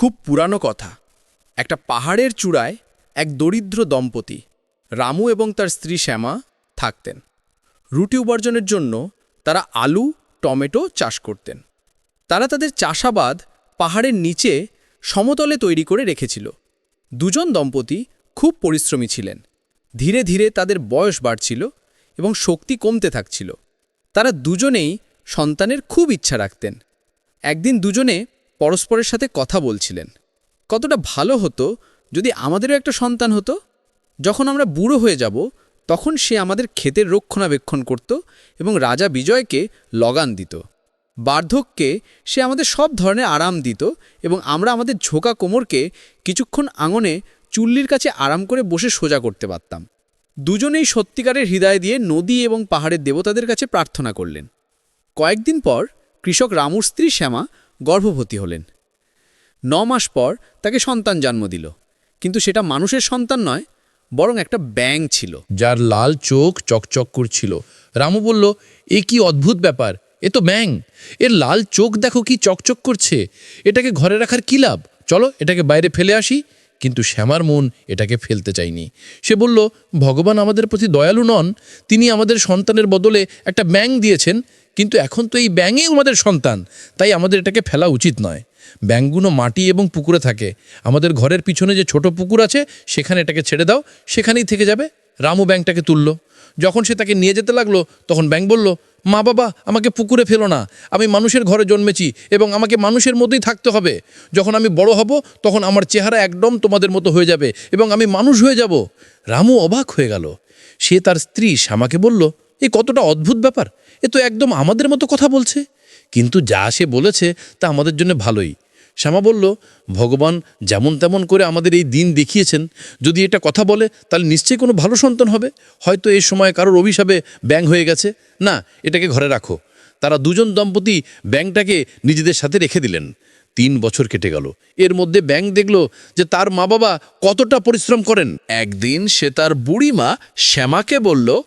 খুব পুরানো কথা। একটা পাহাড়ের চূড়ায় এক দরিদ্র দম্পতি, রামু এবং তার স্ত্রী শ্যামা থাকতেন। রুটি উপার্জনের জন্য তারা আলু, টমেটো চাষ করতেন। তারা তাদের চাষাবাদ পাহাড়ের নিচে সমতলে তৈরি করে রেখেছিল। দুজন দম্পতি খুব পরিশ্রমী ছিলেন। ধীরে ধীরে তাদের বয়স বাড়ছিল এবং শক্তি কমতে থাকছিল। তারা দুজনেই সন্তানের খুব ইচ্ছা রাখতেন। একদিন দুজনে পরস্পরের সাথে কথা বলছিলেন। কতটা ভালো হতো যদি আমাদেরও একটা সন্তান হতো। যখন আমরা বুড়ো হয়ে যাব, তখন সে আমাদের ক্ষেতের রক্ষণাবেক্ষণ করত এবং রাজা বিজয়কে লগান দিত। বার্ধক্যে সে আমাদের সব ধরনের আরাম দিত এবং আমরা আমাদের ঝোঁকা কোমরকে কিছুক্ষণ আঙনে চুল্লির কাছে আরাম করে বসে সোজা করতে পারতাম। দুজনেই সত্যিকারের হৃদয় দিয়ে নদী এবং পাহাড়ের দেবতাদের কাছে প্রার্থনা করলেন। কয়েকদিন পর কৃষক রামুর স্ত্রী শ্যামা গর্ভবতী হলেন। ন মাস পর তাকে সন্তান জন্ম দিল। কিন্তু সেটা মানুষের সন্তান নয়, বরং একটা ব্যাং ছিল। যার লাল চোখ চকচক করছিল। রামু বলল, এ কি অদ্ভুত ব্যাপার, এ তো ব্যাং এর লাল চোখ দেখো কি চকচক করছে। এটাকে ঘরে রাখার কি লাভ? চলো, এটাকে বাইরে ফেলে আসি। কিন্তু শ্যামার মন এটাকে ফেলতে চায়নি। সে বলল, ভগবান আমাদের প্রতি দয়ালু নন। তিনি আমাদের সন্তানের বদলে একটা ব্যাং দিয়েছেন। কিন্তু এখন তো এই ব্যাঙই আমাদের সন্তান, তাই আমাদের এটাকে ফেলা উচিত নয়। ব্যাঙগুলো মাটি এবং পুকুরে থাকে। আমাদের ঘরের পিছনে যে ছোট পুকুর আছে, সেখানে এটাকে ছেড়ে দাও, সেখানেই থেকে যাবে। রামু ব্যাংকটাকে তুলল। যখন সে তাকে নিয়ে যেতে লাগল, তখন ব্যাংক বলল, মা বাবা, আমাকে পুকুরে ফেলো না। আমি মানুষের ঘরে জন্মেছি এবং আমাকে মানুষের মতোই থাকতে হবে। যখন আমি বড় হব, তখন আমার চেহারা একদম তোমাদের মতো হয়ে যাবে এবং আমি মানুষ হয়ে যাব। রামু অবাক হয়ে গেল। সে তার স্ত্রী শ্যামাকে বলল এ কতটা অদ্ভুত ব্যাপার। এ তো একদম আমাদের মতো কথা বলছে। কিন্তু যা সে বলেছে তা আমাদের জন্য ভালোই। শ্যামা বলল, ভগবান যেমন তেমন করে আমাদের এই দিন দেখিয়েছেন। যদি এটা কথা বলে, তাহলে নিশ্চয়ই কোনো ভালো সন্তান হবে। হয়তো এই সময় কারোর অভিশাপে ব্যাং হয়ে গেছে। না, এটাকে ঘরে রাখো। তারা দুজন দম্পতি ব্যাংটাকে নিজেদের সাথে রেখে দিলেন। তিন বছর কেটে গেল। এর মধ্যে ব্যাং দেখল যে তার মা বাবা কতটা পরিশ্রম করেন। একদিন সে তার বুড়িমা শ্যামাকে বলল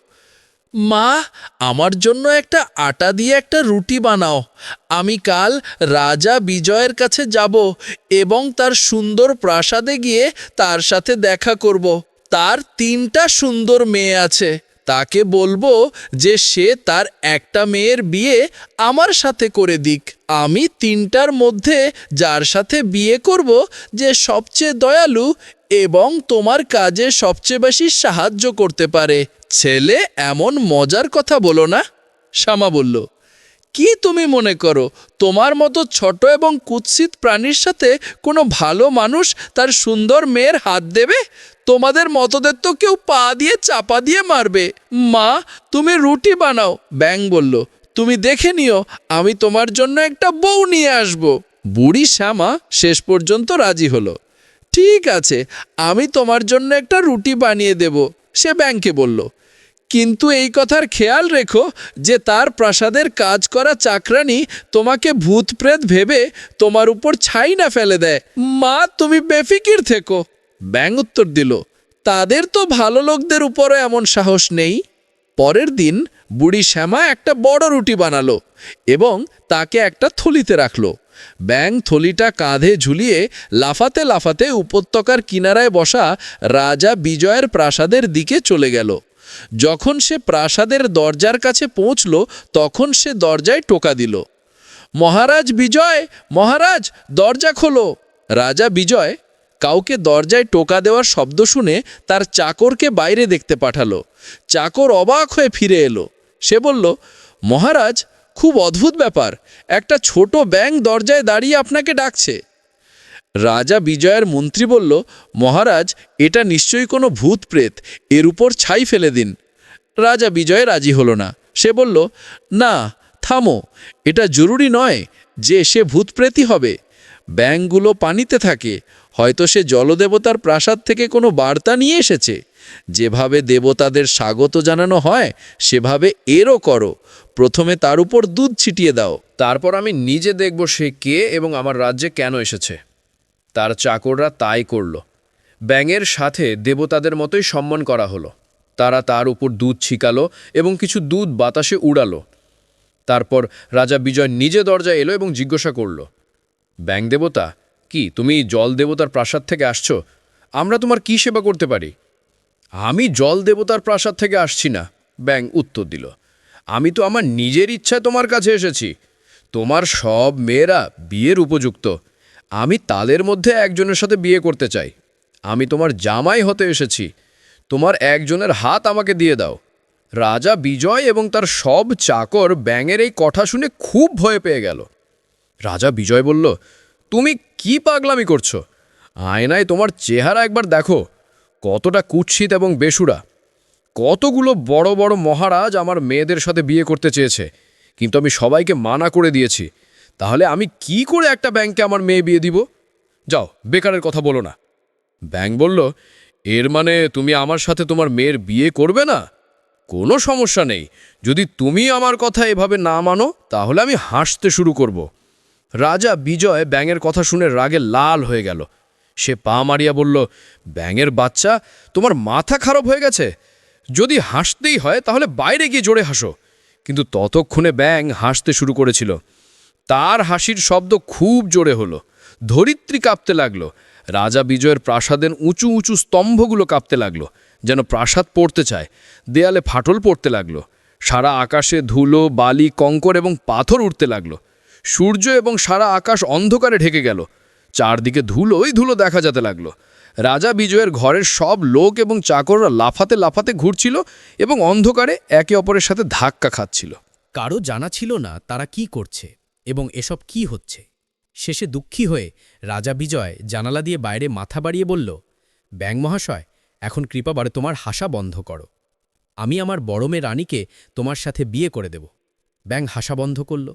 মা, আমার জন্য একটা আটা দিয়ে একটা রুটি বানাও। আমি কাল রাজা বিজয়ের কাছে যাব এবং তার সুন্দর প্রাসাদে গিয়ে তার সাথে দেখা করব। তার তিনটা সুন্দর মেয়ে আছে। তাকে বলব যে সে তার একটা মেয়ের বিয়ে আমার সাথে করে দিক। আমি তিনটার মধ্যে যার সাথে বিয়ে করব যে সবচেয়ে দয়ালু এবং তোমার কাজে সবচেয়ে বেশি সাহায্য করতে পারে। ছেলে এমন মজার কথা বলো না শ্যামা বলল। কি তুমি মনে করো, তোমার মতো ছোট এবং কুৎসিত প্রাণীর সাথে কোনো ভালো মানুষ তার সুন্দর মেয়ের হাত দেবে? তোমাদের মতদের তো কেউ পা দিয়ে, চাপা দিয়ে মারবে। মা, তুমি রুটি বানাও। ব্যাং বলল, তুমি দেখে নিও, আমি তোমার জন্য একটা বউ নিয়ে আসব। বুড়ি শ্যামা শেষ পর্যন্ত রাজি হলো। ঠিক আছে, আমি তোমার জন্য একটা রুটি বানিয়ে দেব, সে ব্যাংকে বলল। কিন্তু এই কথার খেয়াল রেখো যে তার প্রাসাদের কাজ করা চাকরানি তোমাকে ভূত প্রেত ভেবে তোমার উপর ছাই না ফেলে দেয়। মা, তুমি বেফিকির থেকো। ব্যাং উত্তর দিল, তাদের তো ভালো লোকদের উপরও এমন সাহস নেই। পরের দিন বুড়ি শ্যামা একটা বড় রুটি বানালো এবং তাকে একটা থলিতে রাখল। ব্যাং থলিটা কাঁধে ঝুলিয়ে লাফাতে লাফাতে উপত্যকার কিনারায় বসা রাজা বিজয়ের প্রাসাদের দিকে চলে গেল। যখন সে প্রাসাদের দরজার কাছে পৌঁছল, তখন সে দরজায় টোকা দিল, মহারাজ বিজয়, মহারাজ, দরজা খোলো। রাজা বিজয় কাউকে দরজায় টোকা দেওয়ার শব্দ শুনে তার চাকরকে বাইরে দেখতে পাঠালো। চাকর অবাক হয়ে ফিরে এলো। সে বলল, মহারাজ, খুব অদ্ভুত ব্যাপার। একটা ছোট ব্যাং দরজায় দাঁড়িয়ে আপনাকে ডাকছে। রাজা বিজয়ের মন্ত্রী বলল, মহারাজ, এটা নিশ্চয়ই কোনো ভূত প্রেত। এর উপর ছাই ফেলে দিন। রাজা বিজয় রাজি হলো না। সে বলল, না, থামো। এটা জরুরি নয় যে সে ভূতপ্রেতই হবে। ব্যাঙগুলো পানিতে থাকে। হয়তো সে জলদেবতার প্রাসাদ থেকে কোনো বার্তা নিয়ে এসেছে। যেভাবে দেবতাদের স্বাগত জানানো হয়, সেভাবে এরও করো। প্রথমে তার উপর দুধ ছিটিয়ে দাও। তারপর আমি নিজে দেখব সে কে এবং আমার রাজ্যে কেন এসেছে। তার চাকররা তাই করল। ব্যাঙের সাথে দেবতাদের মতোই সম্মান করা হলো। তারা তার উপর দুধ ছিকালো এবং কিছু দুধ বাতাসে উড়ালো। তারপর রাজা বিজয় নিজে দরজা এলো এবং জিজ্ঞাসা করল ব্যাং দেবতা? কি, তুমি জল দেবতার প্রাসাদ থেকে আসছো? আমরা তোমার কি সেবা করতে পারি? আমি জল দেবতার প্রাসাদ থেকে আসছি না ব্যাং উত্তর দিল। আমি তো আমার নিজের ইচ্ছায় তোমার কাছে এসেছি। তোমার সব মেয়েরা বিয়ের উপযুক্ত। আমি তাদের মধ্যে একজনের সাথে বিয়ে করতে চাই। আমি তোমার জামাই হতে এসেছি। তোমার একজনের হাত আমাকে দিয়ে দাও। রাজা বিজয় এবং তার সব চাকর ব্যাঙের এই কথা শুনে খুব ভয় পেয়ে গেল। রাজা বিজয় বলল, তুমি কি পাগলামি করছ? আয়নায় তোমার চেহারা একবার দেখো। কতটা কুৎসিত এবং বেসুরা। কতগুলো বড় বড় মহারাজ আমার মেয়েদের সাথে বিয়ে করতে চেয়েছে। কিন্তু আমি সবাইকে মানা করে দিয়েছি। তাহলে আমি কি করে একটা ব্যাংকে আমার মেয়ে বিয়ে দিব? যাও, বেকারের কথা বলো না। ব্যাংক বলল, এর মানে তুমি আমার সাথে তোমার মেয়ের বিয়ে করবে না? কোনো সমস্যা নেই। যদি তুমি আমার কথা এভাবে না মানো, তাহলে আমি হাসতে শুরু করব। রাজা বিজয় ব্যাঙের কথা শুনে রাগে লাল হয়ে গেল। সে পা মারিয়া বলল, ব্যাঙের বাচ্চা, তোমার মাথা খারাপ হয়ে গেছে। যদি হাসতেই হয়, তাহলে বাইরে গিয়ে জোরে হাসো। কিন্তু ততক্ষণে ব্যাং হাসতে শুরু করেছিল। তার হাসির শব্দ খুব জোরে হলো। ধরিত্রী কাঁপতে লাগল। রাজা বিজয়ের প্রাসাদের উঁচু উঁচু স্তম্ভগুলো কাঁপতে লাগল, যেন প্রাসাদ পড়তে চায়। দেয়ালে ফাটল পড়তে লাগল। সারা আকাশে ধুলো, বালি, কঙ্কর এবং পাথর উঠতে লাগল। সূর্য এবং সারা আকাশ অন্ধকারে ঢেকে গেল। চারদিকে ধুলোই ধুলো দেখা যেতে লাগল। রাজা বিজয়ের ঘরের সব লোক এবং চাকররা লাফাতে লাফাতে ঘুরছিল এবং অন্ধকারে একে অপরের সাথে ধাক্কা খাচ্ছিল। কারও জানা ছিল না তারা কি করছে এবং এসব কি হচ্ছে। শেষে দুঃখী হয়ে রাজা বিজয় জানালা দিয়ে বাইরে মাথা বাড়িয়ে বলল, ব্যাং মহাশয়, এখন কৃপাবারে তোমার হাসা বন্ধ করো। আমি আমার বড় মেয়ে রানীকে তোমার সাথে বিয়ে করে দেব। ব্যাং হাসা বন্ধ করল।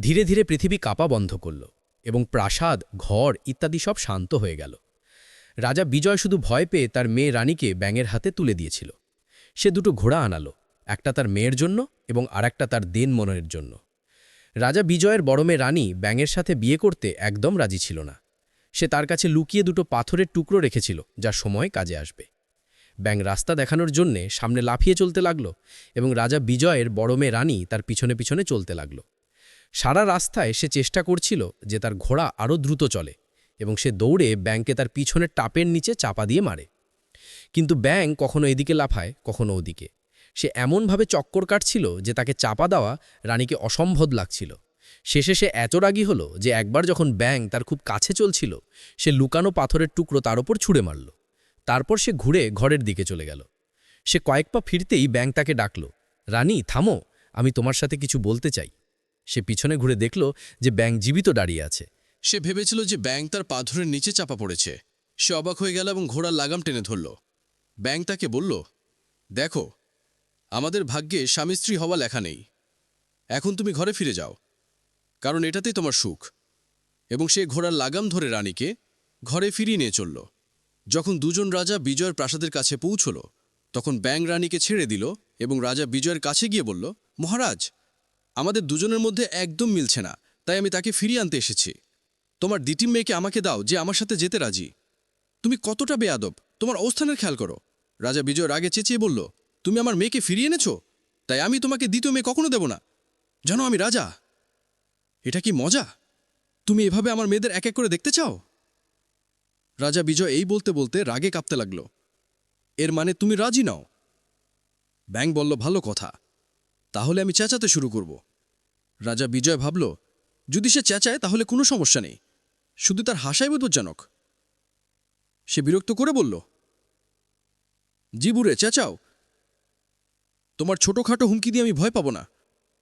ধীরে ধীরে পৃথিবী কাঁপা বন্ধ করল এবং প্রাসাদ, ঘর ইত্যাদি সব শান্ত হয়ে গেল। রাজা বিজয় শুধু ভয় পেয়ে তার মেয়ে রানীকে ব্যাঙের হাতে তুলে দিয়েছিল। সে দুটো ঘোড়া আনালো, একটা তার মেয়ের জন্য এবং আরেকটা তার দেন মনের জন্য। রাজা বিজয়ের বড় মেয়ে রানী ব্যাঙের সাথে বিয়ে করতে একদম রাজি ছিল না। সে তার কাছে লুকিয়ে দুটো পাথরের টুকরো রেখেছিল, যা সময় কাজে আসবে। ব্যাং রাস্তা দেখানোর জন্যে সামনে লাফিয়ে চলতে লাগল এবং রাজা বিজয়ের বড় মেয়ে রানী তার পিছনে পিছনে চলতে লাগল। সারা রাস্তায় সে চেষ্টা করছিল যে তার ঘোড়া আরও দ্রুত চলে এবং সে দৌড়ে ব্যাংকে তার পিছনের টাপের নিচে চাপা দিয়ে মারে। কিন্তু ব্যাং কখনো এদিকে লাফায়, কখনো ওদিকে। সে এমনভাবে চক্কর কাটছিল যে তাকে চাপা দেওয়া রানীকে অসম্ভব লাগছিল। শেষে সে এত রাগী হলো যে একবার যখন ব্যাং তার খুব কাছে চলছিল, সে লুকানো পাথরের টুকরো তার ওপর ছুঁড়ে মারল। তারপর সে ঘুরে ঘরের দিকে চলে গেল। সে কয়েক পা ফিরতেই ব্যাং তাকে ডাকল, রানী, থামো, আমি তোমার সাথে কিছু বলতে চাই। সে পিছনে ঘুরে দেখল যে ব্যাং জীবিত দাঁড়িয়ে আছে। সে ভেবেছিল যে ব্যাং তার পাথরের নিচে চাপা পড়েছে। সে অবাক হয়ে গেল এবং ঘোড়ার লাগাম টেনে ধরল। ব্যাং তাকে বলল, দেখো, আমাদের ভাগ্যে স্বামী স্ত্রী হওয়া লেখা নেই। এখন তুমি ঘরে ফিরে যাও, কারণ এটাতেই তোমার সুখ। এবং সে ঘোড়ার লাগাম ধরে রানীকে ঘরে ফিরিয়ে নিয়ে চলল। যখন দুজন রাজা বিজয়ের প্রাসাদের কাছে পৌঁছল, তখন ব্যাং রানীকে ছেড়ে দিল এবং রাজা বিজয়ের কাছে গিয়ে বলল, মহারাজ আমাদের দুজনের মধ্যে একদম মিলছে না, তাই আমি তাকে ফিরিয়ে আনতে এসেছি। তোমার দ্বিতীয় মেয়েকে আমাকে দাও যে আমার সাথে যেতে রাজি। তুমি কতটা বেয়াদব, তোমার অবস্থানের খেয়াল করো। রাজা বিজয় রাগে চেঁচিয়ে বলল, তুমি আমার মেয়েকে ফিরিয়ে এনেছো? তাই আমি তোমাকে দ্বিতীয় মেয়ে কখনো দেব না। জানো আমি রাজা? এটা কি মজা? তুমি এভাবে আমার মেয়েদের এক এক করে দেখতে চাও? রাজা বিজয় এই বলতে বলতে রাগে কাঁপতে লাগল। এর মানে তুমি রাজি নাও? ব্যাং বলল, ভালো কথা। তাহলে আমি চেঁচাতে শুরু করব। রাজা বিজয় ভাবল, যদি সে চেঁচায়, তাহলে কোনো সমস্যা নেই। শুধু তার হাসাই বিপজ্জনক। সে বিরক্ত করে বলল, জিবুরে, চেঁচাও। তোমার ছোটোখাটো হুমকি দিয়ে আমি ভয় পাব না।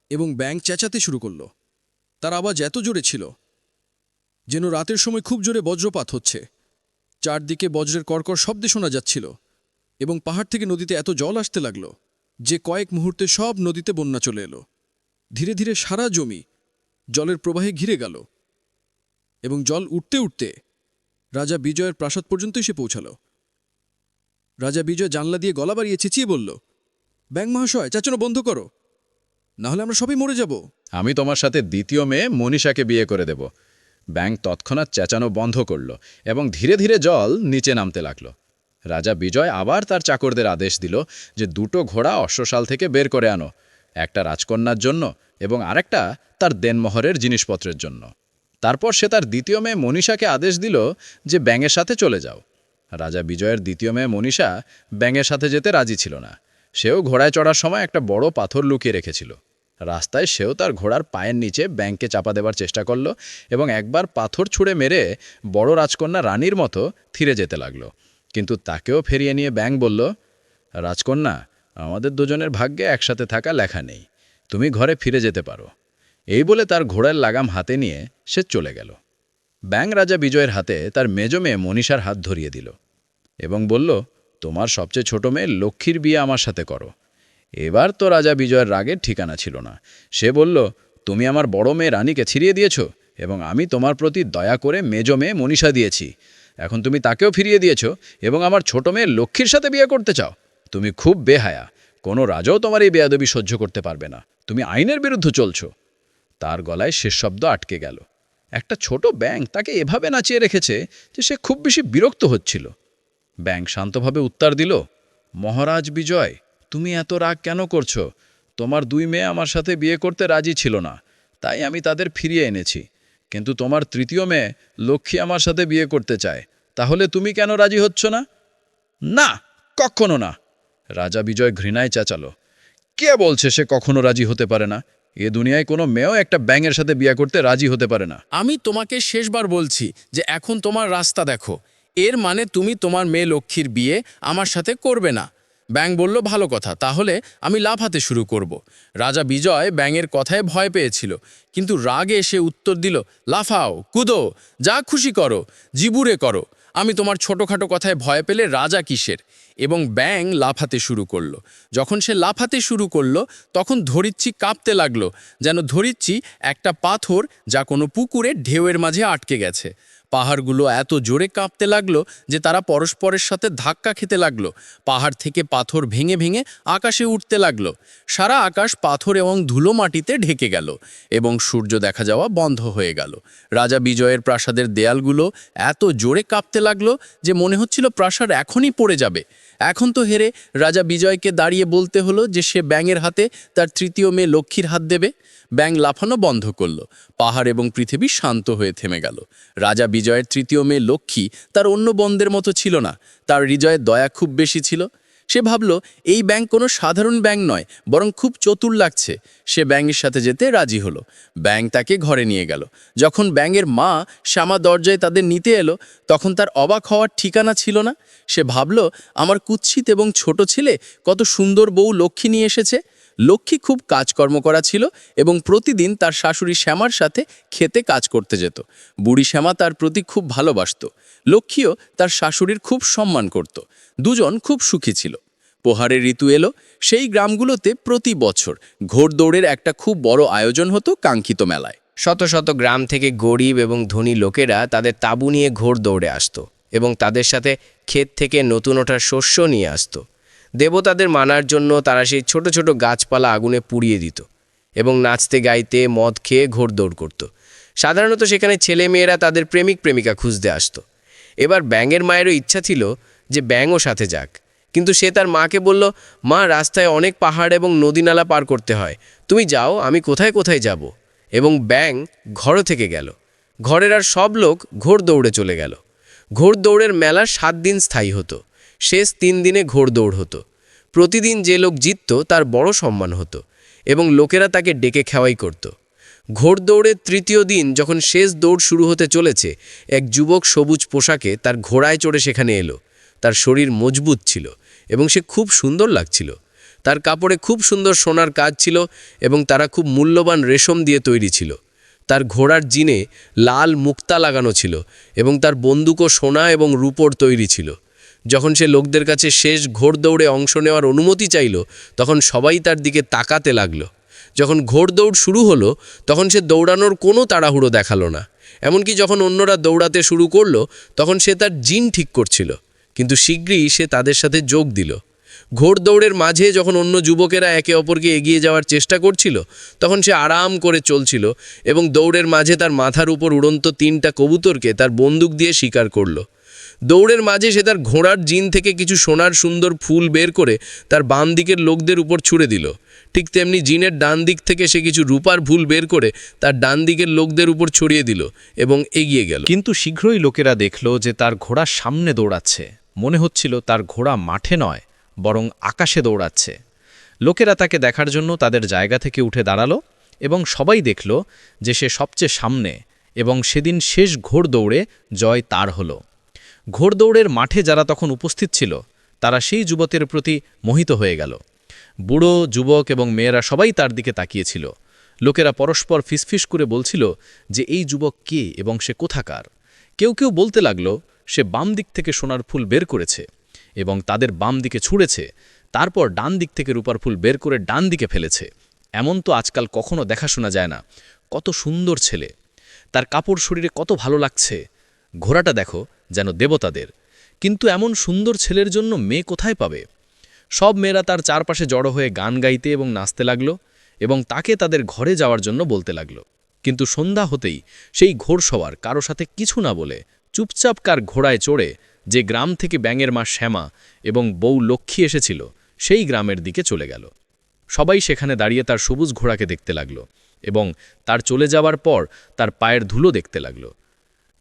এবং ব্যাং চেঁচাতে শুরু করল। তার আওয়াজ এত জোরে ছিল যেন রাতের সময় খুব জোরে বজ্রপাত হচ্ছে। চারদিকে বজ্রের কর্কর শব্দে শোনা যাচ্ছিল এবং পাহাড় থেকে নদীতে এত জল আসতে লাগল। যে কয়েক মুহূর্তে সব নদীতে বন্যা চলে এলো। ধীরে ধীরে সারা জমি জলের প্রবাহে ঘিরে গেল এবং জল উঠতে উঠতে রাজা বিজয়ের প্রাসাদ পর্যন্ত এসে পৌঁছাল। রাজা বিজয় জানলা দিয়ে গলা বাড়িয়ে চেঁচিয়ে বলল, ব্যাং মহাশয়, চেঁচানো, বন্ধ করো। নাহলে আমরা সবাই মরে যাব। আমি তোমার সাথে দ্বিতীয় মেয়ে মনীষাকে বিয়ে করে দেব। ব্যাংক তৎক্ষণাৎ চেঁচানো বন্ধ করল এবং ধীরে ধীরে জল নিচে নামতে লাগল। রাজা বিজয় আবার তার চাকরদের আদেশ দিল যে দুটো ঘোড়া অশ্বশাল থেকে বের করে আনো, একটা রাজকন্যার জন্য এবং আরেকটা তার দেনমহরের জিনিসপত্রের জন্য। তারপর সে তার দ্বিতীয় মেয়ে মনীষাকে আদেশ দিল যে ব্যাঙের সাথে চলে যাও। রাজা বিজয়ের দ্বিতীয় মেয়ে মনীষা ব্যাঙের সাথে যেতে রাজি ছিল না। সেও ঘোড়ায় চড়ার সময় একটা বড় পাথর লুকিয়ে রেখেছিল। রাস্তায় সেও তার ঘোড়ার পায়ের নিচে ব্যাংকে চাপা দেবার চেষ্টা করল এবং একবার পাথর ছুঁড়ে মেরে বড় রাজকন্যা রানীর মতো থিরে যেতে লাগল। কিন্তু তাকেও ফিরিয়ে নিয়ে ব্যাং বলল, রাজকন্যা, আমাদের দুজনের ভাগ্যে একসাথে থাকা লেখা নেই। তুমি ঘরে ফিরে যেতে পারো। এই বলে তার ঘোড়ার লাগাম হাতে নিয়ে সে চলে গেল। ব্যাং রাজা বিজয়ের হাতে তার মেজ মেয়ে মনীষার হাত ধরিয়ে দিল এবং বলল, তোমার সবচেয়ে ছোট মেয়ে লক্ষ্মীর বিয়ে আমার সাথে করো। এবার তো রাজা বিজয়ের রাগের ঠিকানা ছিল না। সে বলল, তুমি আমার বড় মেয়ে রানীকে ছিড়িয়ে দিয়েছ এবং আমি তোমার প্রতি দয়া করে মেজ মেয়ে মনীষা দিয়েছি। এখন তুমি তাকেও ফিরিয়ে দিয়েছ এবং আমার ছোট মেয়ে লক্ষ্মীর সাথে বিয়ে করতে চাও। তুমি খুব বেহায়া। কোনো রাজাও তোমার এই বেয়াদবি সহ্য করতে পারবে না। তুমি আইনের বিরুদ্ধে চলছো। তার গলায় শেষ শব্দ আটকে গেল। একটা ছোট ব্যাং তাকে এভাবে নাচিয়ে রেখেছে যে সে খুব বেশি বিরক্ত হচ্ছিল। ব্যাং শান্তভাবে উত্তর দিল, মহারাজ বিজয়, তুমি এত রাগ কেন করছ? তোমার দুই মেয়ে আমার সাথে বিয়ে করতে রাজি ছিল না। তাই আমি তাদের ফিরিয়ে এনেছি। কিন্তু তোমার তৃতীয় মেয়ে লক্ষ্মী আমার সাথে বিয়ে করতে চায়, তাহলে তুমি কেন রাজি হচ্ছ না? না, কখনো না। রাজা বিজয় ঘৃণায় চেঁচালো। কে বলছে সে কখনো রাজি হতে পারে না? এ দুনিয়ায় কোনো মেয়েও একটা ব্যাঙের সাথে বিয়ে করতে রাজি হতে পারে না। আমি তোমাকে শেষবার বলছি যে এখন তোমার রাস্তা দেখো। এর মানে তুমি তোমার মেয়ে লক্ষ্মীর বিয়ে আমার সাথে করবে না। ব্যাং বলল, ভালো কথা, তাহলে আমি লাফাতে শুরু করব। রাজা বিজয় ব্যাঙের কথায় ভয় পেয়েছিল, কিন্তু রাগে এসে উত্তর দিল, লাফাও, কুদো, যা খুশি করো, জিবুরে করো। আমি তোমার ছোটোখাটো কথায় ভয় পেলে রাজা কিসের? এবং ব্যাং লাফাতে শুরু করল। যখন সে লাফাতে শুরু করল, তখন ধরিচ্ছি কাঁপতে লাগল, যেন ধরিচ্ছি একটা পাথর যা কোনো পুকুরে ঢেউয়ের মাঝে আটকে গেছে। পাহাড়গুলো এত জোরে কাঁপতে লাগল যে তারা পরস্পরের সাথে ধাক্কা খেতে লাগল। পাহাড় থেকে পাথর ভেঙে ভেঙে আকাশে উঠতে লাগল। সারা আকাশ পাথর এবং ধুলো মাটিতে ঢেকে গেল এবং সূর্য দেখা যাওয়া বন্ধ হয়ে গেল। রাজা বিজয়ের প্রাসাদের দেয়ালগুলো এত জোরে কাঁপতে লাগল যে মনে হচ্ছিল প্রাসাদ এখনই পড়ে যাবে। এখন তো হেরে রাজা বিজয়কে দাঁড়িয়ে বলতে হলো যে সে ব্যাঙের হাতে তার তৃতীয় মেয়ে লক্ষ্মীর হাত দেবে। ব্যাং লাফানো বন্ধ করল। পাহাড় এবং পৃথিবী শান্ত হয়ে থেমে গেল। রাজা বিজয়ের তৃতীয় মেয়ে লক্ষ্মী তার অন্য বন্ধের মতো ছিল না। তার হৃদয়ে দয়া খুব বেশি ছিল। সে ভাবল, এই ব্যাংক কোনো সাধারণ ব্যাংক নয়, বরং খুব চতুর লাগছে। সে ব্যাঙের সাথে যেতে রাজি হলো। ব্যাং তাকে ঘরে নিয়ে গেল। যখন ব্যাঙের মা শ্যামা দরজায় তাদের নিতে এলো, তখন তার অবাক হওয়ার ঠিকানা ছিল না। সে ভাবল, আমার কুৎসিত এবং ছোট ছেলে কত সুন্দর বউ লক্ষ্মী নিয়ে এসেছে। লক্ষ্মী খুব কাজকর্ম করা ছিল এবং প্রতিদিন তার শাশুড়ি শ্যামার সাথে খেতে কাজ করতে যেত। বুড়ি শ্যামা তার প্রতি খুব ভালোবাসত। লক্ষ্মীও তার শাশুড়ির খুব সম্মান করত। দুজন খুব সুখী ছিল। পোহারের ঋতু এলো, সেই গ্রামগুলোতে প্রতি বছর ঘোড়দৌড়ের একটা খুব বড় আয়োজন হতো কাঙ্ক্ষিত মেলায়। শত শত গ্রাম থেকে গরিব এবং ধনী লোকেরা তাদের তাঁবু নিয়ে ঘোর দৌড়ে আসতো এবং তাদের সাথে ক্ষেত থেকে নতুন ওঠা শস্য নিয়ে আসতো। দেবতাদের মানার জন্য তারা সেই ছোট ছোট গাছপালা আগুনে পুড়িয়ে দিত এবং নাচতে, গাইতে, মদ খেয়ে ঘোর দৌড় করত। সাধারণত সেখানে ছেলে মেয়েরা তাদের প্রেমিক প্রেমিকা খুঁজতে আসতো। এবার ব্যাঙের মায়েরও ইচ্ছা ছিল যে ব্যাঙও সাথে যাক। কিন্তু সে তার মাকে বলল, মা, রাস্তায় অনেক পাহাড় এবং নদীনালা পার করতে হয়। তুমি যাও, আমি কোথায় কোথায় যাব? এবং ব্যাং ঘর থেকে গেল। ঘরের আর সব লোক ঘোর দৌড়ে চলে গেল। ঘোড় দৌড়ের মেলা সাত দিন স্থায়ী হতো। শেষ তিন দিনে ঘোড় দৌড় হতো। প্রতিদিন যে লোক জিতত, তার বড় সম্মান হতো এবং লোকেরা তাকে ডেকে খেওয়াই করত। ঘোড়দৌড়ের তৃতীয় দিন যখন শেষ দৌড় শুরু হতে চলেছে, এক যুবক সবুজ পোশাকে তার ঘোড়ায় চড়ে সেখানে এলো। তার শরীর মজবুত ছিল এবং সে খুব সুন্দর লাগছিল। তার কাপড়ে খুব সুন্দর সোনার কাজ ছিল এবং তারা খুব মূল্যবান রেশম দিয়ে তৈরি ছিল। তার ঘোড়ার জিনে লাল মুক্তা লাগানো ছিল এবং তার বন্দুকও সোনা এবং রূপোর তৈরি ছিল। যখন সে লোকদের কাছে শেষ ঘোড়দৌড়ে অংশ নেওয়ার অনুমতি চাইল, তখন সবাই তার দিকে তাকাতে লাগল। যখন ঘোড়দৌড় শুরু হলো, তখন সে দৌড়ানোর কোনো তাড়াহুড়ো দেখাল না। এমনকি যখন অন্যরা দৌড়াতে শুরু করল, তখন সে তার জিন ঠিক করছিল। কিন্তু শীঘ্রই সে তাদের সাথে যোগ দিল। ঘোড়দৌড়ের মাঝে যখন অন্য যুবকেরা একে অপরকে এগিয়ে যাওয়ার চেষ্টা করছিল, তখন সে আরাম করে চলছিল এবং দৌড়ের মাঝে তার মাথার উপর উড়ন্ত তিনটা কবুতরকে তার বন্দুক দিয়ে শিকার করল। দৌড়ের মাঝে সে তার ঘোড়ার জিন থেকে কিছু সোনার সুন্দর ফুল বের করে তার বাম দিকের লোকদের উপর ছুড়ে দিল। ঠিক তেমনি জিনের ডান দিক থেকে সে কিছু রূপার ভুল বের করে তার ডান দিকের লোকদের উপর ছড়িয়ে দিল এবং এগিয়ে গেল। কিন্তু শীঘ্রই লোকেরা দেখল যে তার ঘোড়া সামনে দৌড়াচ্ছে। মনে হচ্ছিল তার ঘোড়া মাঠে নয়, বরং আকাশে দৌড়াচ্ছে। লোকেরা তাকে দেখার জন্য তাদের জায়গা থেকে উঠে দাঁড়াল এবং সবাই দেখল যে সে সবচেয়ে সামনে এবং সেদিন শেষ ঘোড় দৌড়ে জয় তার হল। ঘোড়দৌড়ের মাঠে যারা তখন উপস্থিত ছিল, তারা সেই যুবতের প্রতি মোহিত হয়ে গেল। বুড়ো, যুবক এবং মেয়েরা সবাই তার দিকে তাকিয়েছিল। লোকেরা পরস্পর ফিসফিস করে বলছিল যে, এই যুবক কে এবং সে কোথাকার? কেউ কেউ বলতে লাগল সে বাম দিক থেকে সোনার ফুল বের করেছে এবং তাদের বাম দিকে ছুঁড়েছে, তারপর ডান দিক থেকে রূপার ফুল বের করে ডান দিকে ফেলেছে। এমন তো আজকাল কখনো দেখা শোনা যায় না। কত সুন্দর ছেলে। তার কাপড় শরীরে কত ভালো লাগছে। ঘোড়াটা দেখো যেন দেবতাদের। কিন্তু এমন সুন্দর ছেলের জন্য মেয়ে কোথায় পাবে? সব মেয়েরা তার চারপাশে জড়ো হয়ে গান গাইতে এবং নাচতে লাগল এবং তাকে তাদের ঘরে যাওয়ার জন্য বলতে লাগল। কিন্তু সন্ধ্যা হতেই সেই ঘোড়সওয়ার কারও সাথে কিছু না বলে চুপচাপ কার ঘোড়ায় চড়ে যে গ্রাম থেকে ব্যাঙের মা শ্যামা এবং বউ লক্ষ্মী এসেছিল, সেই গ্রামের দিকে চলে গেল। সবাই সেখানে দাঁড়িয়ে তার সবুজ ঘোড়াকে দেখতে লাগল এবং তার চলে যাওয়ার পর তার পায়ের ধুলো দেখতে লাগল।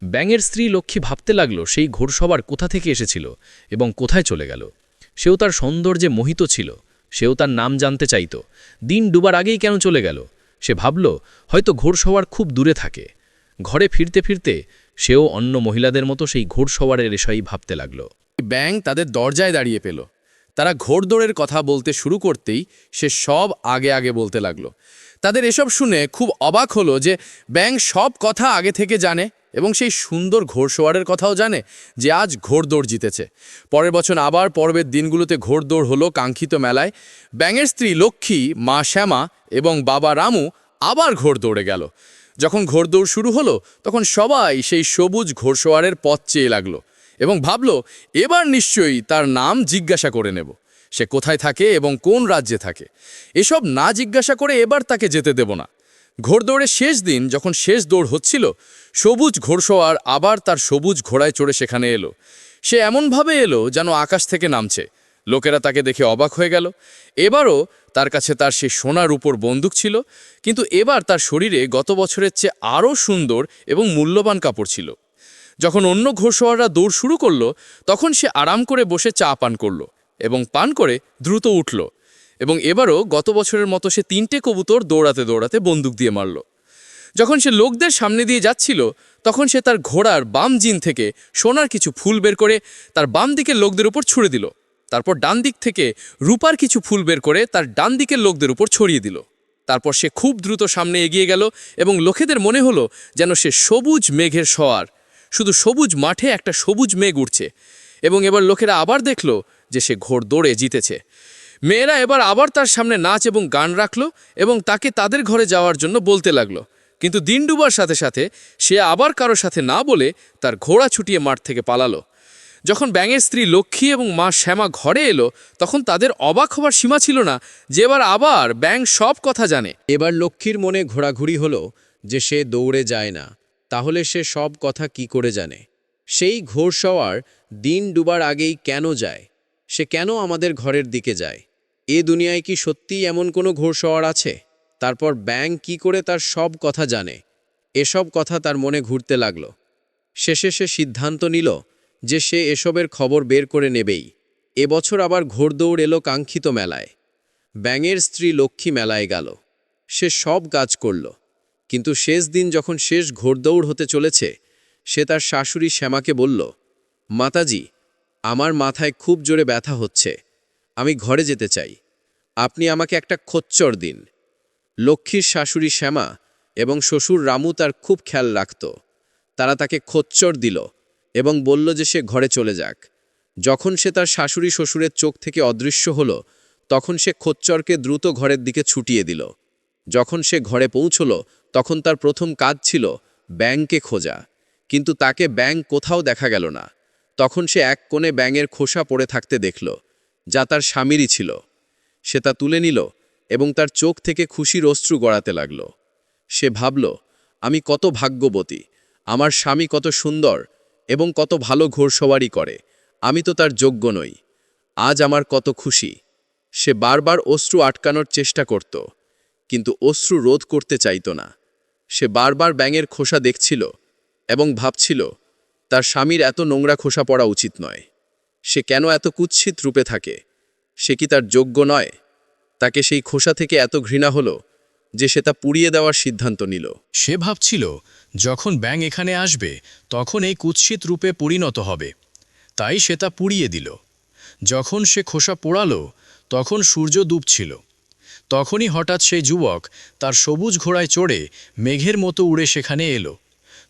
ব্যাঙের স্ত্রী লক্ষ্মী ভাবতে লাগল, সেই ঘোড়সবার কোথা থেকে এসেছিল এবং কোথায় চলে গেল। সেও তার সৌন্দর্যে মোহিত ছিল, সেও তার নাম জানতে চাইত। দিন ডুবার আগেই কেন চলে গেল? সে ভাবল, হয়তো ঘোড়সওয়ার খুব দূরে থাকে। ঘরে ফিরতে ফিরতে সেও অন্য মহিলাদের মতো সেই ঘোড়সওয়ারের এসেই ভাবতে লাগল। ব্যাং তাদের দরজায় দাঁড়িয়ে পেল। তারা ঘোড়দৌড়ের কথা বলতে শুরু করতেই সে সব আগে আগে বলতে লাগল। তাদের এসব শুনে খুব অবাক হলো যে ব্যাং সব কথা আগে থেকে জানে এবং সেই সুন্দর ঘোড়সওয়ারের কথাও জানে যে আজ ঘোড়দৌড় জিতেছে। পরের বছর আবার পর্বের দিনগুলোতে ঘোড়দৌড় হলো কাঙ্ক্ষিত মেলায়। ব্যাঙের স্ত্রী লক্ষ্মী, মা শ্যামা এবং বাবা রামু আবার ঘোড়দৌড়ে গেল। যখন ঘোড়দৌড় শুরু হলো, তখন সবাই সেই সবুজ ঘোড়সওয়ারের পথ চেয়ে লাগল এবং ভাবল, এবার নিশ্চয়ই তার নাম জিজ্ঞাসা করে নেব। সে কোথায় থাকে এবং কোন রাজ্যে থাকে? এসব না জিজ্ঞাসা করে এবার তাকে যেতে দেব না। ঘোড়দৌড়ের শেষ দিন যখন শেষ দৌড় হচ্ছিল, সবুজ ঘোড়সওয়ার আবার তার সবুজ ঘোড়ায় চড়ে সেখানে এলো। সে এমনভাবে এলো যেন আকাশ থেকে নামছে। লোকেরা তাকে দেখে অবাক হয়ে গেল। এবারও তার কাছে তার সেই সোনার উপর বন্দুক ছিল, কিন্তু এবার তার শরীরে গত বছরের চেয়ে আরও সুন্দর এবং মূল্যবান কাপড় ছিল। যখন অন্য ঘোষওয়াররা দৌড় শুরু করল, তখন সে আরাম করে বসে চা পান করল এবং পান করে দ্রুত উঠল এবং এবারও গত বছরের মতো সে তিনটে কবুতর দৌড়াতে দৌড়াতে বন্দুক দিয়ে মারল। যখন সে লোকদের সামনে দিয়ে যাচ্ছিল, তখন সে তার ঘোড়ার বাম জিন থেকে সোনার কিছু ফুল বের করে তার বাম দিকের লোকদের উপর ছুড়ে দিল। তারপর ডান দিক থেকে রূপার কিছু ফুল বের করে তার ডান দিকের লোকদের উপর ছড়িয়ে দিল। তারপর সে খুব দ্রুত সামনে এগিয়ে গেল এবং লোকেদের মনে হলো যেন সে সবুজ মেঘের সওয়ার শুধু সবুজ মাঠে একটা সবুজ মেঘ উঠছে এবং এবার লোকেরা আবার দেখল যে সে ঘোর দৌড়ে জিতেছে। মেয়েরা এবার আবার তার সামনে নাচ এবং গান রাখল এবং তাকে তাদের ঘরে যাওয়ার জন্য বলতে লাগল। কিন্তু দিন ডুবার সাথে সাথে সে আবার কারও সাথে না বলে তার ঘোড়া ছুটিয়ে মাঠ থেকে পালালো। যখন ব্যাঙের স্ত্রী লক্ষ্মী এবং মা শ্যামা ঘরে এলো, তখন তাদের অবাক হবার সীমা ছিল না যে এবার আবার ব্যাং সব কথা জানে। এবার লক্ষ্মীর মনে ঘোরাঘুরি হলো যে সে দৌড়ে যায় না। তাহলে সে সব কথা কি করে জানে? সেই ঘোড়সওয়ার দিন ডুবার আগেই কেন যায়? সে কেন আমাদের ঘরের দিকে যায়? এ দুনিয়ায় কি সত্যিই এমন কোনো ঘোড়সওয়ার আছে? তারপর ব্যাং কি করে তার সব কথা জানে? এসব কথা তার মনে ঘুরতে লাগল। শেষে সে সিদ্ধান্ত নিল যে সে এসবের খবর বের করে নেবেই। এবছর আবার ঘোড়দৌড় এলো কাঙ্ক্ষিত মেলায়। ব্যাঙের স্ত্রী লক্ষ্মী মেলায় গেল। সে সব কাজ করল। কিন্তু শেষ দিন যখন শেষ ঘোড়দৌড় হতে চলেছে, সে তার শাশুড়ি শ্যামাকে বলল, মাতাজি, আমার মাথায় খুব জোরে ব্যথা হচ্ছে। আমি ঘরে যেতে চাই। আপনি আমাকে একটা খচ্চর দিন। লক্ষ্মীর শাশুড়ি শ্যামা এবং শ্বশুর রামু তার খুব খেয়াল রাখত। তারা তাকে খচ্চর দিল। এবং বলল যে সে ঘরে চলে যাক। যখন সে তার শাশুড়ি শ্বশুরের চোখ থেকে অদৃশ্য হলো, তখন সে খচ্চরকে দ্রুত ঘরের দিকে ছুটিয়ে দিল। যখন সে ঘরে পৌঁছল, তখন তার প্রথম কাজ ছিল ব্যাংকে খোঁজা। কিন্তু তাকে ব্যাং কোথাও দেখা গেল না। তখন সে এক কোণে ব্যাঙের খোসা পড়ে থাকতে দেখল, যা তার স্বামীরই ছিল। সে তা তুলে নিল এবং তার চোখ থেকে খুশির অশ্রু গড়াতে লাগল। সে ভাবল, আমি কত ভাগ্যবতী, আমার স্বামী কত সুন্দর এবং কত ভালো ঘোড়সওয়ারি করে। আমি তো তার যোগ্য নই। আজ আমার কত খুশি। সে বারবার অশ্রু আটকানোর চেষ্টা করত, কিন্তু অশ্রু রোধ করতে চাইত না। সে বারবার ব্যাঙের খোসা দেখছিল এবং ভাবছিল, তার স্বামীর এত নোংরা খোসা পড়া উচিত নয়। সে কেন এত কুৎসিত রূপে থাকে? সে কি তার যোগ্য নয়? তাকে সেই খোসা থেকে এত ঘৃণা হলো যে সে তা পুড়িয়ে দেওয়ার সিদ্ধান্ত নিল। সে ভাবছিল যখন ব্যাং এখানে আসবে, তখন এই কুৎসিত রূপে পরিণত হবে। তাই সে তা পুড়িয়ে দিল। যখন সে খোসা পোড়ালো, তখন সূর্য ডুবছিল। তখনই হঠাৎ সেই যুবক তার সবুজ ঘোড়ায় চড়ে মেঘের মতো উড়ে সেখানে এলো।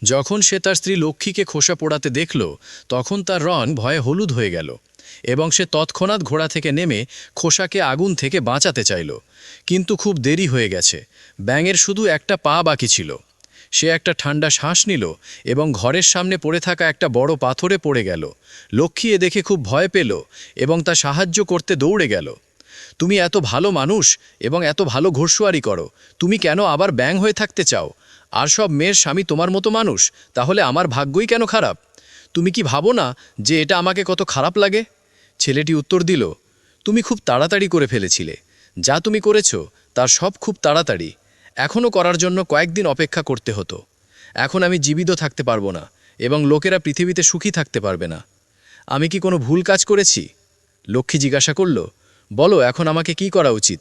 যখন সে তার স্ত্রী লক্ষ্মীকে খোসা পোড়াতে দেখল, তখন তার রং ভয়ে হলুদ হয়ে গেল এবং সে তৎক্ষণাৎ ঘোড়া থেকে নেমে খোসাকে আগুন থেকে বাঁচাতে চাইল। কিন্তু খুব দেরি হয়ে গেছে। ব্যাঙের শুধু একটা পা বাকি ছিল। সে একটা ঠান্ডা শ্বাস নিল এবং ঘরের সামনে পড়ে থাকা একটা বড় পাথরে পড়ে গেল। লক্ষ্মী এ দেখে খুব ভয় পেল এবং তা সাহায্য করতে দৌড়ে গেল। তুমি এত ভালো মানুষ এবং এত ভালো ঘোড়সুয়ারি করো, তুমি কেন আবার ব্যাং হয়ে থাকতে চাও? আর সব মেয়ের স্বামী তোমার মতো মানুষ, তাহলে আমার ভাগ্যই কেন খারাপ? তুমি কি ভাবো না যে এটা আমাকে কত খারাপ লাগে? ছেলেটি উত্তর দিল, তুমি খুব তাড়াতাড়ি করে ফেলেছিলে। যা তুমি করেছ, তার সব খুব তাড়াতাড়ি। এখনও করার জন্য কয়েকদিন অপেক্ষা করতে হতো। এখন আমি জীবিত থাকতে পারব না এবং লোকেরা পৃথিবীতে সুখী থাকতে পারবে না। আমি কি কোনো ভুল কাজ করেছি? লক্ষ্মী জিজ্ঞাসা করল, বলো, এখন আমাকে কি করা উচিত?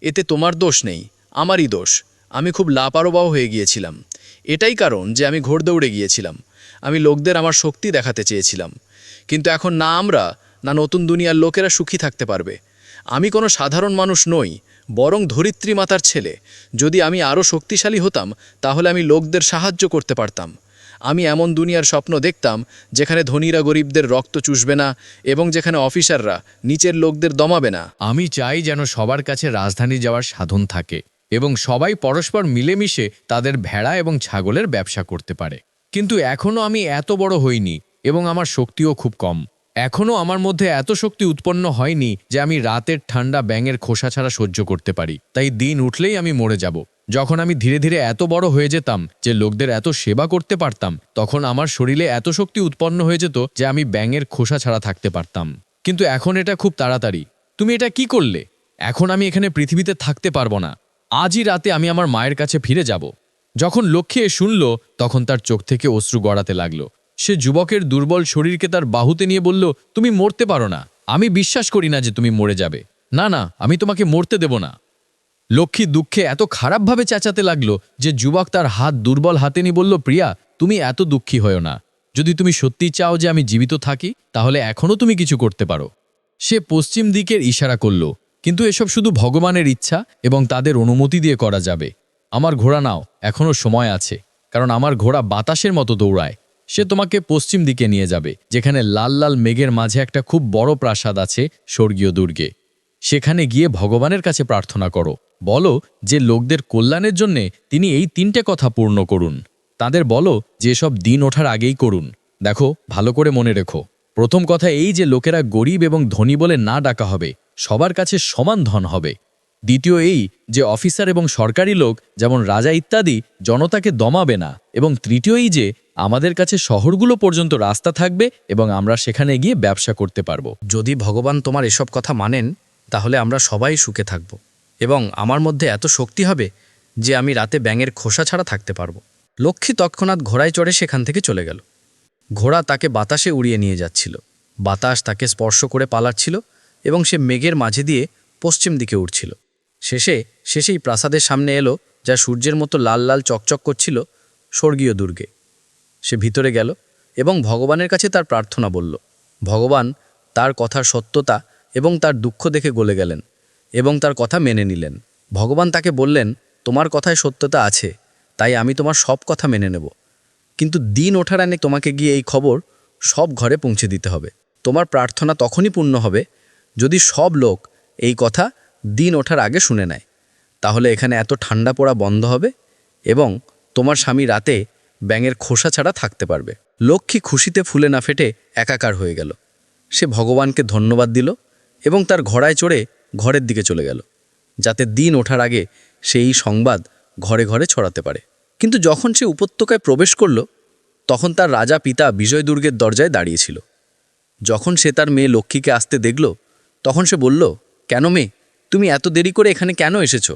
এতে তোমার দোষ নেই, আমারই দোষ। আমি খুব লাপারোবাহ হয়ে গিয়েছিলাম। এটাই কারণ যে আমি ঘোড়দৌড়ে গিয়েছিলাম। আমি লোকদের আমার শক্তি দেখাতে চেয়েছিলাম। কিন্তু এখন না আমরা না নতুন দুনিয়ার লোকেরা সুখী থাকতে পারবে। আমি কোনো সাধারণ মানুষ নই, বরং ধরিত্রী মাতার ছেলে। যদি আমি আরও শক্তিশালী হতাম, তাহলে আমি লোকদের সাহায্য করতে পারতাম। আমি এমন দুনিয়ার স্বপ্ন দেখতাম, যেখানে ধনীরা গরিবদের রক্ত চুষবে না এবং যেখানে অফিসাররা নিচের লোকদের দমাবে না। আমি চাই যেন সবার কাছে রাজধানী যাওয়ার সাধন থাকে এবং সবাই পরস্পর মিলেমিশে তাদের ভেড়া এবং ছাগলের ব্যবসা করতে পারে। কিন্তু এখনও আমি এত বড় হইনি এবং আমার শক্তিও খুব কম। এখনও আমার মধ্যে এত শক্তি উৎপন্ন হয়নি যে আমি রাতের ঠান্ডা ব্যাঙের খোসা ছাড়া সহ্য করতে পারি। তাই দিন উঠলেই আমি মরে যাব। যখন আমি ধীরে ধীরে এত বড় হয়ে যেতাম, যে লোকদের এত সেবা করতে পারতাম, তখন আমার শরীরে এত শক্তি উৎপন্ন হয়ে যেত যে আমি ব্যাঙের খোসা ছাড়া থাকতে পারতাম। কিন্তু এখন এটা খুব তাড়াতাড়ি। তুমি এটা কি করলে? এখন আমি এখানে পৃথিবীতে থাকতে পারব না। আজই রাতে আমি আমার মায়ের কাছে ফিরে যাব। যখন লক্ষ্যে শুনল, তখন তার চোখ থেকে অশ্রু গড়াতে লাগল। সে যুবকের দুর্বল শরীরকে তার বাহুতে নিয়ে বলল, তুমি মরতে পারো না। আমি বিশ্বাস করি না যে তুমি মরে যাবে। না না, আমি তোমাকে মরতে দেব না। লক্ষ্মী দুঃখে এত খারাপভাবে চেঁচাতে লাগল যে যুবক তার হাত দুর্বল হাতে নিয়ে বলল, প্রিয়া, তুমি এত দুঃখী হও না। যদি তুমি সত্যি চাও যে আমি জীবিত থাকি, তাহলে এখনও তুমি কিছু করতে পারো। সে পশ্চিম দিকের ইশারা করল, কিন্তু এসব শুধু ভগবানের ইচ্ছা এবং তাদের অনুমতি দিয়ে করা যাবে। আমার ঘোড়া নাও, এখনও সময় আছে। কারণ আমার ঘোড়া বাতাসের মতো দৌড়ায়। সে তোমাকে পশ্চিম দিকে নিয়ে যাবে, যেখানে লাল লাল মেঘের মাঝে একটা খুব বড় প্রাসাদ আছে স্বর্গীয় দুর্গে। সেখানে গিয়ে ভগবানের কাছে প্রার্থনা করো। বলো যে লোকদের কল্যাণের জন্যে তিনি এই তিনটে কথা পূর্ণ করুন। তাদের বলো যে সব দিন ওঠার আগেই করুন। দেখো, ভালো করে মনে রেখো। প্রথম কথা এই যে লোকেরা গরিব এবং ধনী বলে না ডাকা হবে, সবার কাছে সমান ধন হবে। দ্বিতীয় এই যে অফিসার এবং সরকারি লোক, যেমন রাজা ইত্যাদি, জনতাকে দমাবে না। এবং তৃতীয় এই যে আমাদের কাছে শহরগুলো পর্যন্ত রাস্তা থাকবে এবং আমরা সেখানে গিয়ে ব্যবসা করতে পারব। যদি ভগবান তোমার এসব কথা মানেন, তাহলে আমরা সবাই সুখে থাকব এবং আমার মধ্যে এত শক্তি হবে যে আমি রাতে ব্যাঙের খোসা ছাড়া থাকতে পারব। লক্ষ্মী তৎক্ষণাৎ ঘোড়ায় চড়ে সেখান থেকে চলে গেল। ঘোড়া তাকে বাতাসে উড়িয়ে নিয়ে যাচ্ছিল। বাতাস তাকে স্পর্শ করে পালাচ্ছিল এবং সে মেঘের মাঝে দিয়ে পশ্চিম দিকে উঠছিল শেষে, শেষেই প্রাসাদের সামনে এলো যা সূর্যের মতো লাল লাল চকচক করছিল স্বর্গীয় দুর্গে। সে ভিতরে গেল এবং ভগবানের কাছে তার প্রার্থনা বলল, ভগবান, তার কথার সত্যতা এবং তার দুঃখ দেখে গলে গেলেন এবং তার কথা মেনে নিলেন। ভগবান তাকে বললেন, তোমার কথায় সত্যতা আছে, তাই আমি তোমার সব কথা মেনে নেব। কিন্তু দিন ওঠার আনে তোমাকে গিয়ে এই খবর সব ঘরে পৌঁছে দিতে হবে। তোমার প্রার্থনা তখনই পূর্ণ হবে যদি সব লোক এই কথা দিন ওঠার আগে শুনে নেয়। তাহলে এখানে এত ঠান্ডা পড়া বন্ধ হবে এবং তোমার স্বামী রাতে ব্যাঙের খোসা ছাড়া থাকতে পারবে। লক্ষ্মী খুশিতে ফুলে না ফেটে একাকার হয়ে গেল। সে ভগবানকে ধন্যবাদ দিল এবং তার ঘোড়ায় চড়ে ঘরের দিকে চলে গেল, যাতে দিন ওঠার আগে সেই সংবাদ ঘরে ঘরে ছড়াতে পারে। কিন্তু যখন সে উপত্যকায় প্রবেশ করল, তখন তার রাজা পিতা বিজয় দুর্গের দরজায় দাঁড়িয়েছিল। যখন সে তার মেয়ে লক্ষ্মীকে আসতে দেখল, তখন সে বলল, কেন মেয়ে, তুমি এত দেরি করে এখানে কেন এসেছ?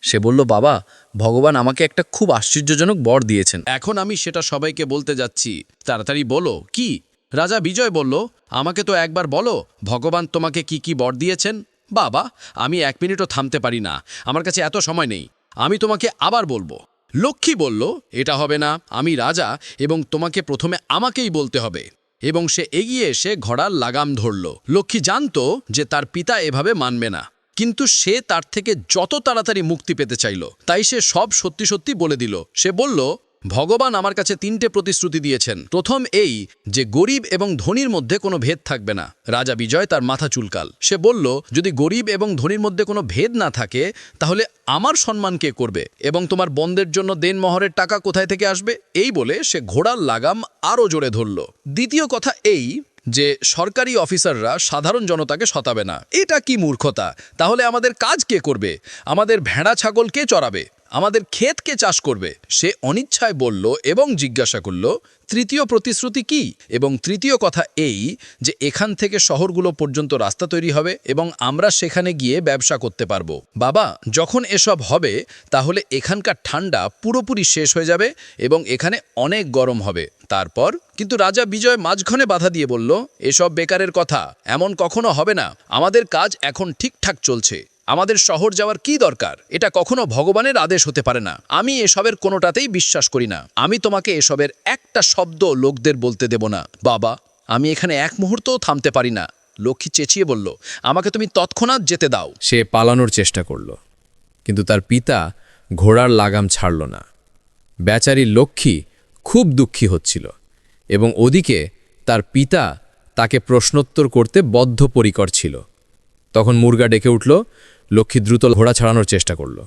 সে বলল, বাবা, ভগবান আমাকে একটা খুব আশ্চর্যজনক বর দিয়েছেন। এখন আমি সেটা সবাইকে বলতে যাচ্ছি। তাড়াতাড়ি বলো, কি? রাজা বিজয় বলল, আমাকে তো একবার বলো, ভগবান তোমাকে কি কি বর দিয়েছেন? বাবা, আমি এক মিনিটও থামতে পারি না। আমার কাছে এত সময় নেই। আমি তোমাকে আবার বলব। লক্ষ্মী বলল, এটা হবে না। আমি রাজা এবং তোমাকে প্রথমে আমাকেই বলতে হবে। এবং সে এগিয়ে এসে ঘোড়ার লাগাম ধরল। লক্ষ্মী জানতো যে তার পিতা এভাবে মানবে না। কিন্তু সে তার থেকে যত তাড়াতাড়ি মুক্তি পেতে চাইল, তাই সে সব সত্যি সত্যি বলে দিল। সে বলল, ভগবান আমার কাছে তিনটে প্রতিশ্রুতি দিয়েছেন। প্রথম এই যে গরিব এবং ধনীর মধ্যে কোনো ভেদ থাকবে না। রাজা বিজয় তার মাথা চুলকাল। সে বলল, যদি গরিব এবং ধনীর মধ্যে কোনো ভেদ না থাকে, তাহলে আমার সম্মান কে করবে? এবং তোমার বন্ধের জন্য দেন মহরের টাকা কোথায় থেকে আসবে? এই বলে সে ঘোড়ার লাগাম আরও জোরে ধরল। দ্বিতীয় কথা এই যে সরকারি অফিসাররা সাধারণ জনতাকে শতাবে না। এটা কি মূর্খতা? তাহলে আমাদের কাজ কে করবে? আমাদের ভেড়া ছাগল কে চড়াবে? আমাদের ক্ষেতকে চাষ করবে? সে অনিচ্ছায় বলল এবং জিজ্ঞাসা করল, তৃতীয় প্রতিশ্রুতি কি? এবং তৃতীয় কথা এই যে এখান থেকে শহরগুলো পর্যন্ত রাস্তা তৈরি হবে এবং আমরা সেখানে গিয়ে ব্যবসা করতে পারব। বাবা, যখন এসব হবে, তাহলে এখানকার ঠান্ডা পুরোপুরি শেষ হয়ে যাবে এবং এখানে অনেক গরম হবে। তারপর কিন্তু রাজা বিজয় মাঝখানে বাধা দিয়ে বলল, এসব বেকারের কথা, এমন কখনো হবে না। আমাদের কাজ এখন ঠিকঠাক চলছে। আমাদের শহর যাওয়ার কি দরকার? এটা কখনো ভগবানের আদেশ হতে পারে না। আমি এসবের কোনোটাতেই বিশ্বাস করি না। আমি তোমাকে এসবের একটা শব্দ লোকদের বলতে দেব না। বাবা, আমি এখানে এক মুহূর্তও থামতে পারি না। লক্ষ্মী চেঁচিয়ে বলল, আমাকে তুমি তৎক্ষণাৎ যেতে দাও। সে পালানোর চেষ্টা করল। কিন্তু তার পিতা ঘোড়ার লাগাম ছাড়ল না। বেচারি লক্ষ্মী খুব দুঃখী হচ্ছিল এবং ওদিকে তার পিতা তাকে প্রশ্নোত্তর করতে বদ্ধপরিকর ছিল। তখন মুরগা ডেকে উঠল লক্ষ্মী দ্রুত ঘোড়া ছাড়ানোর চেষ্টা করল।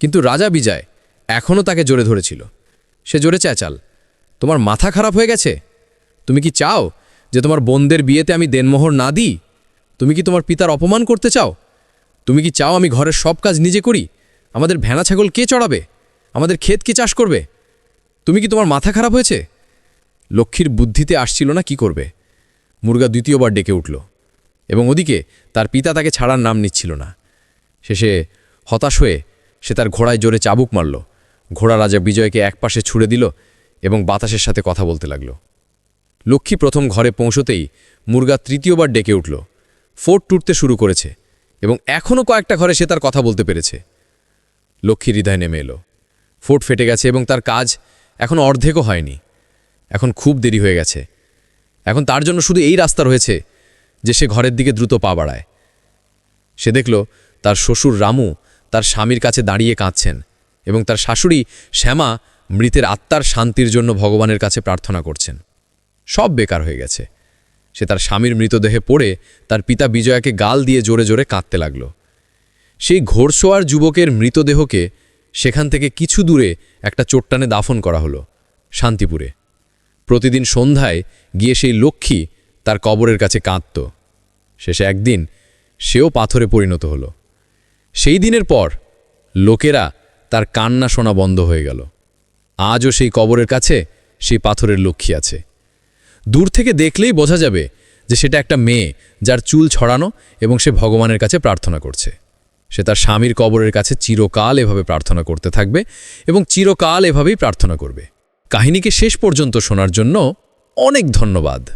কিন্তু রাজা বিজয় এখনও তাকে জোরে ধরেছিল। সে জোরে চেঁচাল, তোমার মাথা খারাপ হয়ে গেছে? তুমি কি চাও যে তোমার বোনদের বিয়েতে আমি দেনমোহর না দিই? তুমি কি তোমার পিতার অপমান করতে চাও? তুমি কি চাও আমি ঘরের সব কাজ নিজে করি? আমাদের ভেড়া ছাগল কে চড়াবে? আমাদের ক্ষেত কে চাষ করবে? তুমি কি তোমার মাথা খারাপ হয়েছে? লক্ষ্মীর বুদ্ধিতে আসছিল না কি করবে। মুরগা দ্বিতীয়বার ডেকে উঠল এবং ওদিকে তার পিতা তাকে ছাড়ার নাম নিচ্ছিল না। শেষে হতাশ হয়ে সে তার ঘোড়ায় জোরে চাবুক মারল। ঘোড়া রাজা বিজয়কে একপাশে ছুড়ে দিল এবং বাতাসের সাথে কথা বলতে লাগল। লক্ষ্মী প্রথম ঘরে পৌঁছতেই মুরগা তৃতীয়বার ডেকে উঠল। ফোর্ট টুটতে শুরু করেছে এবং এখনও কয়েকটা ঘরে সে তার কথা বলতে পেরেছে। লক্ষ্মী হৃদয় নেমে এলো। ফোর্ট ফেটে গেছে এবং তার কাজ এখন অর্ধেকও হয়নি। এখন খুব দেরি হয়ে গেছে। এখন তার জন্য শুধু এই রাস্তা রয়েছে যে সে ঘরের দিকে দ্রুত পা বাড়ায়। সে দেখল তার শ্বশুর রামু তার স্বামীর কাছে দাঁড়িয়ে কাঁদছেন এবং তার শাশুড়ি শ্যামা মৃতের আত্মার শান্তির জন্য ভগবানের কাছে প্রার্থনা করছেন। সব বেকার হয়ে গেছে। সে তার স্বামীর মৃতদেহে পড়ে তার পিতা বিজয়াকে গাল দিয়ে জোরে জোরে কাঁদতে লাগল। সেই ঘোরসোয়ার যুবকের মৃতদেহকে সেখান থেকে কিছু দূরে একটা চোট্টানে দাফন করা হলো শান্তিপুরে। প্রতিদিন সন্ধ্যায় গিয়ে সেই লক্ষ্মী তার কবরের কাছে কাঁদত। শেষে একদিন সেও পাথরে পরিণত হল। সেই দিনের পর লোকেরা তার কান্না শোনা বন্ধ হয়ে গেল। আজও সেই কবরের কাছে সেই পাথরের লক্ষ্মী আছে। দূর থেকে দেখলেই বোঝা যাবে যে সেটা একটা মেয়ে যার চুল ছড়ানো এবং সে ভগবানের কাছে প্রার্থনা করছে। সে তার স্বামীর কবরের কাছে চিরকাল এভাবে প্রার্থনা করতে থাকবে এবং চিরকাল এভাবেই প্রার্থনা করবে। কাহিনীকে শেষ পর্যন্ত শোনার জন্য অনেক ধন্যবাদ।